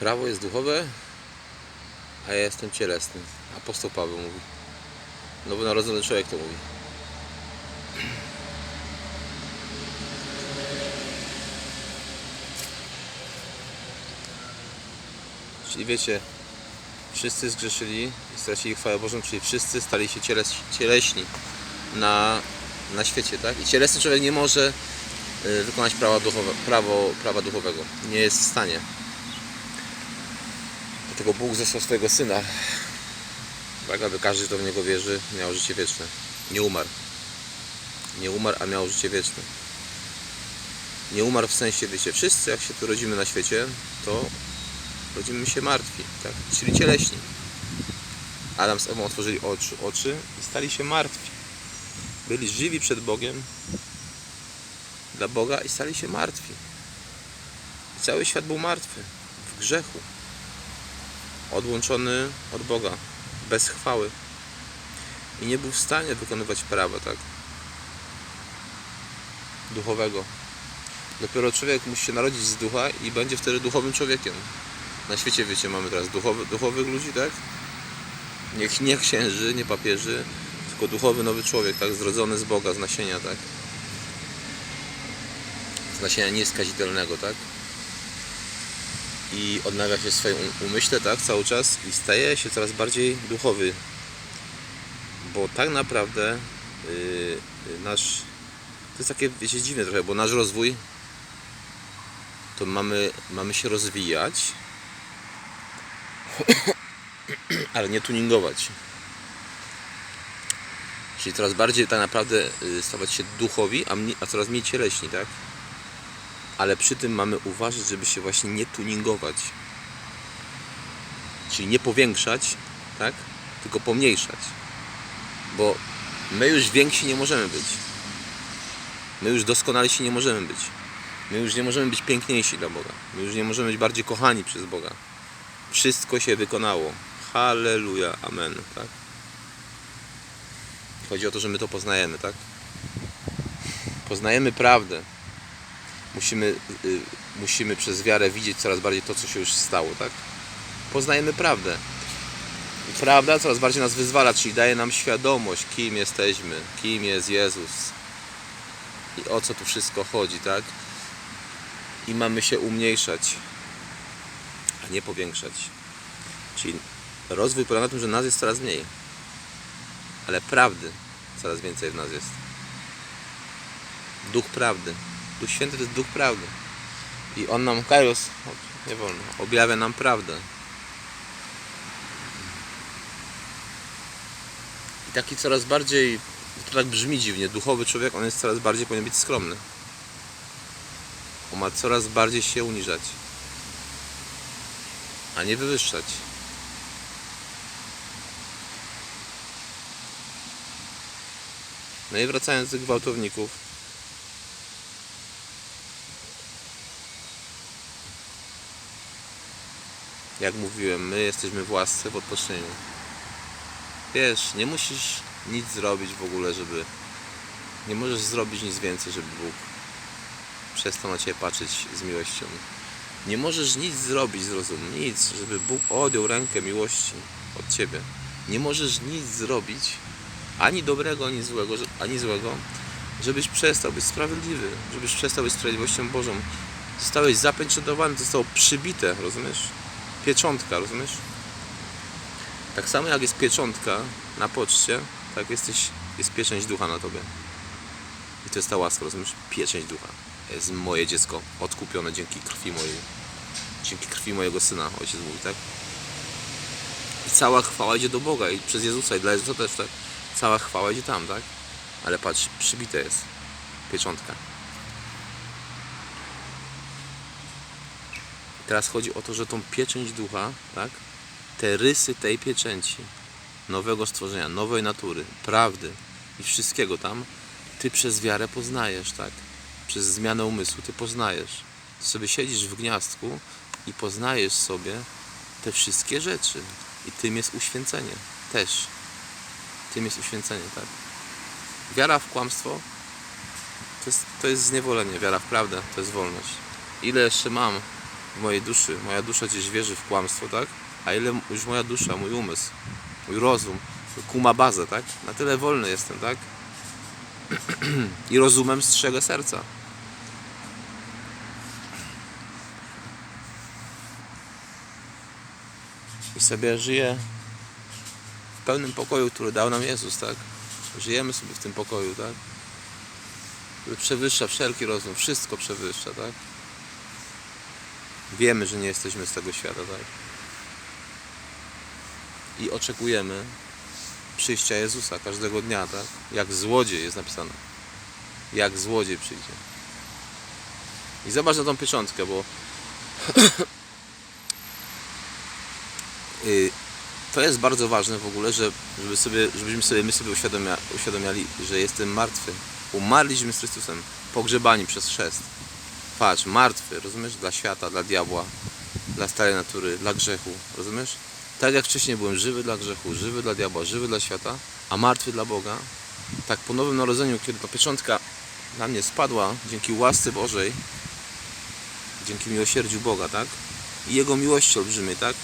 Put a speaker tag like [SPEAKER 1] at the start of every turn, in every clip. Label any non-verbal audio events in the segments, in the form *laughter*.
[SPEAKER 1] Prawo jest duchowe, a ja jestem cielesny. Apostoł Paweł mówi. Nowonarodzony człowiek to mówi. Czyli wiecie, wszyscy zgrzeszyli i stracili chwałę Bożą, czyli wszyscy stali się cieles, cieleśni na, na świecie, tak? I cielesny człowiek nie może y, wykonać prawa, duchowe, prawo, prawa duchowego. Nie jest w stanie. Dlatego Bóg zesłał swojego Syna, tak aby każdy, kto w Niego wierzy, miał życie wieczne. Nie umarł. Nie umarł, a miał życie wieczne. Nie umarł w sensie, wiecie, wszyscy jak się tu rodzimy na świecie, to rodzimy się martwi, tak? czyli cieleśni. Adam z Ewą otworzyli oczy, oczy i stali się martwi. Byli żywi przed Bogiem dla Boga i stali się martwi. I cały świat był martwy w grzechu. Odłączony od Boga, bez chwały. I nie był w stanie wykonywać prawa, tak? Duchowego. Dopiero człowiek musi się narodzić z ducha i będzie wtedy duchowym człowiekiem. Na świecie, wiecie, mamy teraz duchowy, duchowych ludzi, tak? Nie, nie księży, nie papieży, tylko duchowy nowy człowiek, tak? Zrodzony z Boga, z nasienia, tak? Z nasienia nieskazitelnego, tak? I odnawia się w swoim um- umyśle, tak? Cały czas i staje się coraz bardziej duchowy. Bo tak naprawdę yy, nasz... To jest takie, wiecie, dziwne trochę, bo nasz rozwój to mamy, mamy się rozwijać, *coughs* ale nie tuningować. Czyli coraz bardziej tak naprawdę y, stawać się duchowi, a, mniej, a coraz mniej cieleśni, tak? Ale przy tym mamy uważać, żeby się właśnie nie tuningować. Czyli nie powiększać, tak? Tylko pomniejszać. Bo my już więksi nie możemy być. My już doskonalsi nie możemy być. My już nie możemy być piękniejsi dla Boga. My już nie możemy być bardziej kochani przez Boga. Wszystko się wykonało. Halleluja, amen. Tak? Chodzi o to, że my to poznajemy, tak? Poznajemy prawdę. Musimy, y, musimy przez wiarę widzieć coraz bardziej to, co się już stało, tak? Poznajemy prawdę. Prawda coraz bardziej nas wyzwala, czyli daje nam świadomość, kim jesteśmy, kim jest Jezus i o co tu wszystko chodzi, tak? I mamy się umniejszać, a nie powiększać. Czyli rozwój polega na tym, że nas jest coraz mniej, ale prawdy coraz więcej w nas jest. Duch prawdy. Duch Święty to jest duch prawdy. I on nam, Kairos, nie wolno, objawia nam prawdę. I taki coraz bardziej, to tak brzmi dziwnie, duchowy człowiek, on jest coraz bardziej powinien być skromny. On ma coraz bardziej się uniżać, a nie wywyższać. No i wracając do gwałtowników. Jak mówiłem, my jesteśmy w łasce w odpocznieniu. Wiesz, nie musisz nic zrobić w ogóle, żeby. Nie możesz zrobić nic więcej, żeby Bóg przestał na Ciebie patrzeć z miłością. Nie możesz nic zrobić, zrozum, nic, żeby Bóg odjął rękę miłości od Ciebie. Nie możesz nic zrobić, ani dobrego, ani złego, ani złego, żebyś przestał być sprawiedliwy, żebyś przestał być sprawiedliwością Bożą. Zostałeś zapieczętowany, zostało przybite, rozumiesz? Pieczątka, rozumiesz? Tak samo jak jest pieczątka na poczcie, tak jesteś, jest pieczęć ducha na tobie. I to jest ta łaska, rozumiesz? Pieczęć ducha. Jest moje dziecko, odkupione dzięki krwi mojej. Dzięki krwi mojego syna, ojciec mówi, tak? I cała chwała idzie do Boga i przez Jezusa i dla Jezusa też, tak? Cała chwała idzie tam, tak? Ale patrz, przybite jest pieczątka. Teraz chodzi o to, że tą pieczęć ducha, tak? Te rysy tej pieczęci, nowego stworzenia, nowej natury, prawdy i wszystkiego tam, ty przez wiarę poznajesz, tak? Przez zmianę umysłu ty poznajesz. Ty sobie siedzisz w gniazdku i poznajesz sobie te wszystkie rzeczy. I tym jest uświęcenie też. Tym jest uświęcenie, tak? Wiara w kłamstwo to jest, to jest zniewolenie. Wiara w prawdę to jest wolność. Ile jeszcze mam mojej duszy. Moja dusza gdzieś wierzy w kłamstwo, tak? A ile już moja dusza, mój umysł, mój rozum kuma bazę, tak? Na tyle wolny jestem, tak? *clears throat* I rozumem strzegę serca. I sobie żyję w pełnym pokoju, który dał nam Jezus, tak? Żyjemy sobie w tym pokoju, tak? Przewyższa wszelki rozum, wszystko przewyższa, tak? Wiemy, że nie jesteśmy z tego świata, tak? I oczekujemy przyjścia Jezusa każdego dnia, tak? Jak złodziej jest napisane. Jak złodziej przyjdzie. I zobacz na tą pieczątkę, bo *clears throat* y, to jest bardzo ważne w ogóle, że, żeby sobie, żebyśmy sobie, my sobie uświadomia, uświadomiali, że jestem martwy. Umarliśmy z Chrystusem, pogrzebani przez chrzest. Patrz, martwy, rozumiesz? Dla świata, dla diabła, dla starej natury, dla grzechu, rozumiesz? Tak jak wcześniej byłem żywy dla grzechu, żywy dla diabła, żywy dla świata, a martwy dla Boga, tak po nowym narodzeniu, kiedy ta pieczątka na mnie spadła, dzięki łasce Bożej, dzięki miłosierdziu Boga, tak? I Jego miłości olbrzymiej, tak?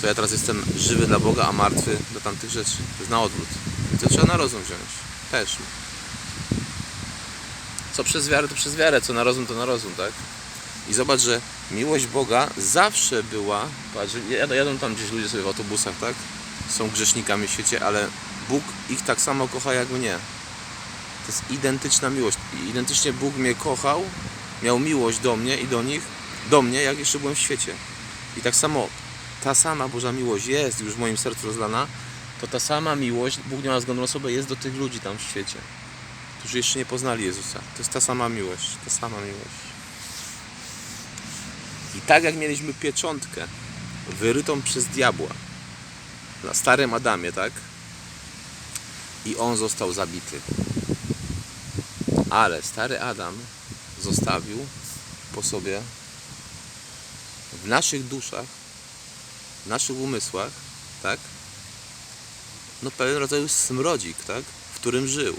[SPEAKER 1] To ja teraz jestem żywy dla Boga, a martwy dla tamtych rzeczy. To jest na odwrót. I to trzeba na rozum wziąć. Też. Co przez wiarę, to przez wiarę. Co na rozum, to na rozum, tak? I zobacz, że miłość Boga zawsze była. Patrz, jadą, jadą tam gdzieś ludzie sobie w autobusach, tak? Są grzesznikami w świecie, ale Bóg ich tak samo kocha jak mnie. To jest identyczna miłość. Identycznie Bóg mnie kochał, miał miłość do mnie i do nich, do mnie, jak jeszcze byłem w świecie. I tak samo ta sama Boża miłość jest już w moim sercu rozlana, to ta sama miłość, Bóg ma względu na osobę, jest do tych ludzi tam w świecie, którzy jeszcze nie poznali Jezusa. To jest ta sama miłość, ta sama miłość. I tak jak mieliśmy pieczątkę wyrytą przez diabła na starym Adamie, tak? I on został zabity. Ale stary Adam zostawił po sobie w naszych duszach, w naszych umysłach, tak? No pewien rodzaj smrodzik, tak? W którym żył.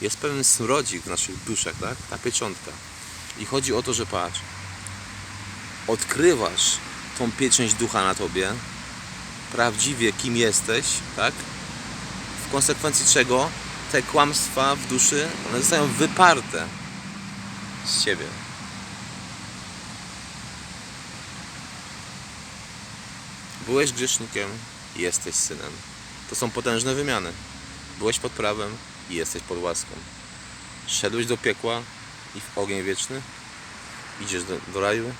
[SPEAKER 1] Jest pewien smrodzik w naszych duszach, tak? Ta pieczątka. I chodzi o to, że patrz, odkrywasz tą pieczęć ducha na tobie, prawdziwie kim jesteś, tak? W konsekwencji czego te kłamstwa w duszy, one zostają wyparte z ciebie. Byłeś grzesznikiem jesteś synem. To są potężne wymiany. Byłeś pod prawem i jesteś pod łaską. Szedłeś do piekła i w ogień wieczny. Idziesz do, do raju,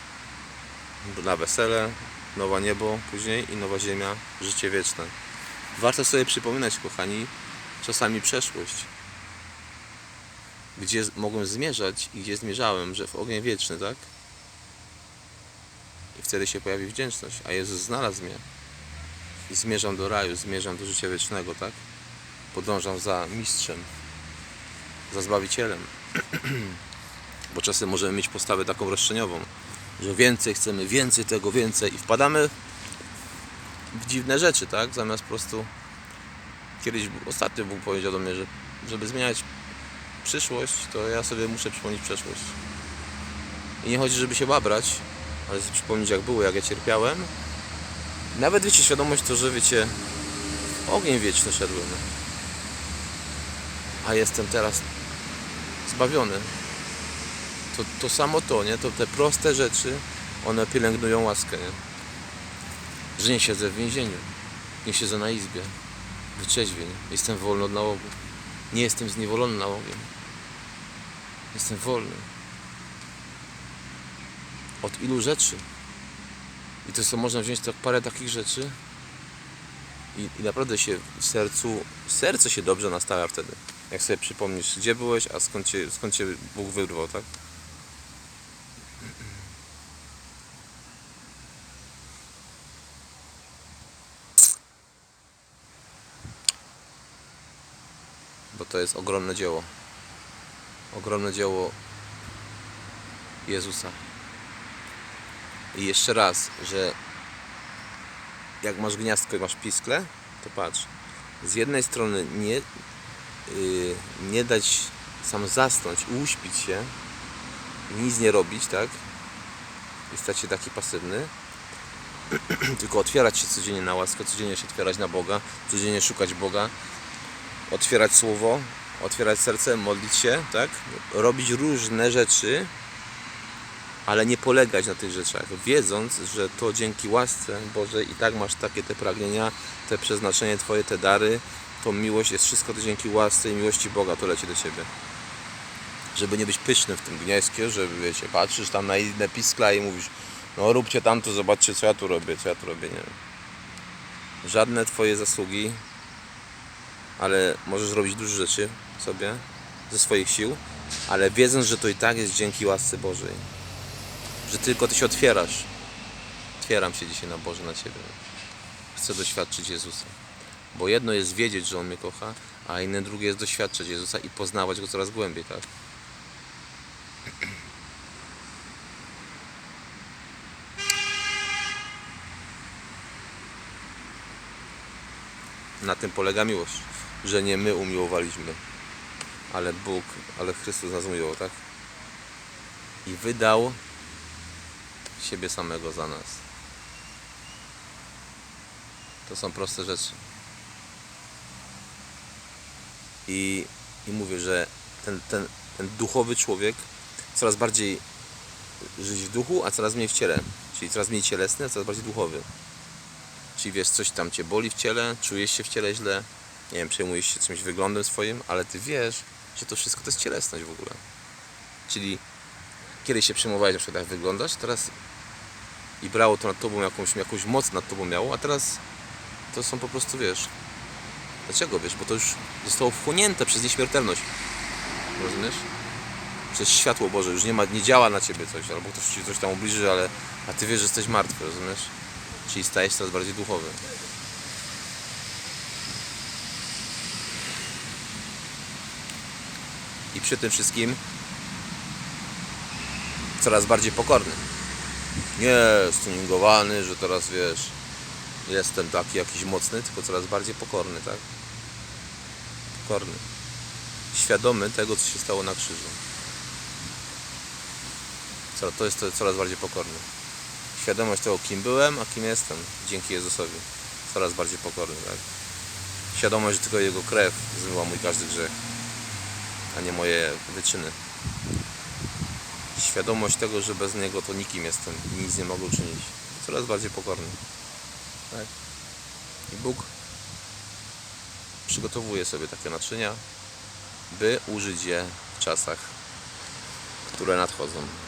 [SPEAKER 1] na wesele, nowe niebo później i nowa ziemia, życie wieczne. Warto sobie przypominać, kochani, czasami przeszłość. Gdzie mogłem zmierzać i gdzie zmierzałem, że w ogień wieczny, tak? I wtedy się pojawi wdzięczność. A Jezus znalazł mnie. I zmierzam do raju, zmierzam do życia wiecznego, tak? Podążam za mistrzem, za zbawicielem. *clears throat* Bo czasem możemy mieć postawę taką roszczeniową, że więcej chcemy, więcej tego, więcej i wpadamy w dziwne rzeczy, tak? Zamiast po prostu kiedyś ostatnio Bóg powiedział do mnie, że żeby zmieniać przyszłość, to ja sobie muszę przypomnieć przeszłość. I nie chodzi, żeby się babrać, ale sobie przypomnieć jak było, jak ja cierpiałem. Nawet wiecie, świadomość to, że wiecie, ogień wieczny szedłem. A jestem teraz zbawiony. To, to samo to, nie? To te proste rzeczy, one pielęgnują łaskę, nie? Że nie siedzę w więzieniu, nie siedzę na izbie, wyczeźwień, jestem wolny od nałogu. Nie jestem zniewolony nałogiem. Jestem wolny. Od ilu rzeczy. I to co można wziąć tak parę takich rzeczy i, i naprawdę się w sercu, serce się dobrze nastawia wtedy. Jak sobie przypomnisz, gdzie byłeś, a skąd cię, skąd cię Bóg wyrwał, tak? Bo to jest ogromne dzieło. Ogromne dzieło Jezusa. I jeszcze raz, że jak masz gniazdko i masz piskle, to patrz. Z jednej strony nie, nie dać sam zasnąć, uśpić się, nic nie robić, tak? i stać się taki pasywny, *clears throat* tylko otwierać się codziennie na łaskę, codziennie się otwierać na Boga, codziennie szukać Boga, otwierać słowo, otwierać serce, modlić się, tak? Robić różne rzeczy, ale nie polegać na tych rzeczach, wiedząc, że to dzięki łasce Bożej i tak masz takie te pragnienia, te przeznaczenie Twoje, te dary, to miłość jest wszystko to dzięki łasce i miłości Boga to leci do Ciebie. Żeby nie być pysznym w tym gnieździe, że wiecie, patrzysz tam na inne piskla i mówisz, no róbcie tamto, zobaczcie co ja tu robię, co ja tu robię, nie Żadne Twoje zasługi, ale możesz robić dużo rzeczy sobie ze swoich sił, ale wiedząc, że to i tak jest dzięki łasce Bożej. Że tylko Ty się otwierasz. Otwieram się dzisiaj na Boże, na Ciebie. Chcę doświadczyć Jezusa. Bo jedno jest wiedzieć, że On mnie kocha, a inne drugie jest doświadczać Jezusa i poznawać Go coraz głębiej, tak? Na tym polega miłość, że nie my umiłowaliśmy, ale Bóg, ale Chrystus nas umiłował, tak? I wydał siebie samego za nas. To są proste rzeczy. I, i mówię, że ten, ten, ten duchowy człowiek coraz bardziej żyć w duchu, a coraz mniej w ciele. Czyli coraz mniej cielesny, a coraz bardziej duchowy. Czyli wiesz, coś tam cię boli w ciele, czujesz się w ciele źle, nie wiem, przejmujesz się czymś wyglądem swoim, ale ty wiesz, że to wszystko to jest cielesność w ogóle. Czyli kiedyś się przejmowałeś na przykład jak wyglądasz, teraz i brało to nad tobą jakąś, jakąś moc nad tobą miało, a teraz to są po prostu, wiesz, dlaczego, wiesz, bo to już zostało wchłonięte przez nieśmiertelność, rozumiesz? Przez światło Boże, już nie ma, nie działa na ciebie coś, albo ktoś ci coś tam ubliży, ale, a ty wiesz, że jesteś martwy, rozumiesz? Czyli stajesz coraz bardziej duchowy. I przy tym wszystkim coraz bardziej pokorny. Nie stuningowany, że teraz wiesz, jestem taki jakiś mocny, tylko coraz bardziej pokorny, tak? Pokorny. Świadomy tego, co się stało na krzyżu. To jest coraz bardziej pokorny. Świadomość tego, kim byłem, a kim jestem, dzięki Jezusowi. Coraz bardziej pokorny, tak? Świadomość, że tylko Jego krew zmyła mój każdy grzech, a nie moje wyczyny. Świadomość tego, że bez Niego to nikim jestem i nic nie mogę uczynić. Coraz bardziej pokorny. Tak? I Bóg przygotowuje sobie takie naczynia, by użyć je w czasach, które nadchodzą.